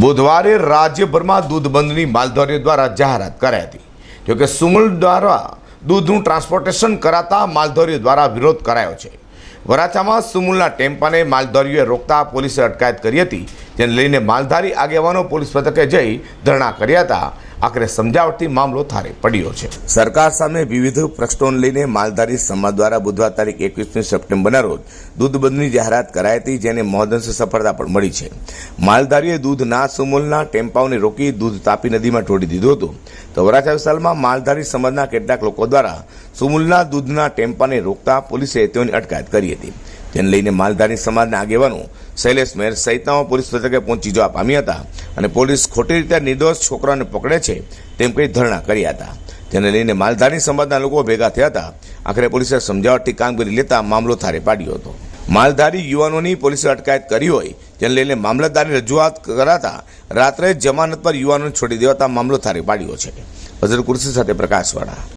બુધવારે રાજ્યભરમાં દૂધ બંધની માલધારીઓ દ્વારા જાહેરાત કરાઈ હતી. જોકે સુમુલ દ્વારા દૂધનું ટ્રાન્સપોર્ટેશન કરાતા માલધારીઓ દ્વારા વિરોધ કરાયો છે. વરાછામાં સુમુલના ટેમ્પાને માલધારીઓએ રોકતા પોલીસે અટકાયત કરી હતી, જેને લઈને માલધારી આગેવાનો પોલીસ મથકે જઈ ધરણા કર્યા હતા. આખરે સમજાવટથી મામલો થારે પડ્યો છે. સરકાર સામે વિવિધ પ્રશ્નોને લઈને માલધારી સમાજ દ્વારા બુધવાર તારીખ એકવીસમી સપ્ટેમ્બરના રોજ દૂધ બંધની જાહેરાત કરાઈ હતી, જેને મહદંશ સફળતા પણ મળી છે. માલધારીએ દૂધના સુમુલના ટેમ્પાઓને રોકી દૂધ તાપી નદીમાં ઢોળી દીધું હતું. તો વરાછા વિસ્તારમાં માલધારી સમાજના કેટલાક લોકો દ્વારા સુમૂલના દૂધના ટેમ્પાને રોકતા પોલીસે તેઓની અટકાયત કરી હતી. જેને લઈને માલધારી સમાજના આગેવાનો શૈલેષ મેર સહિતના પોલીસ મથકે પહોંચી જવા પામ્યા હતા. અને પોલીસ ખોટી રીતે નિર્દોષ છોકરાને પકડે છે તેમ કહી ધરણા કર્યા હતા. જેને લઈને માલધારી સમાજના લોકો ભેગા થયા હતા. આખરે પોલીસે સમજાવટથી કામગીરી લેતા મામલો થારે પાડ્યો હતો. માલધારી યુવાનોની પોલીસે અટકાયત કરી હોય, જેને લઈને મામલતદારની રજૂઆત કરાતા રાત્રે જમાનત પર યુવાનોને છોડી દેવાતા મામલો થારે પાડ્યો છે. અઝર કુર્સી સાથે પ્રકાશવાળા.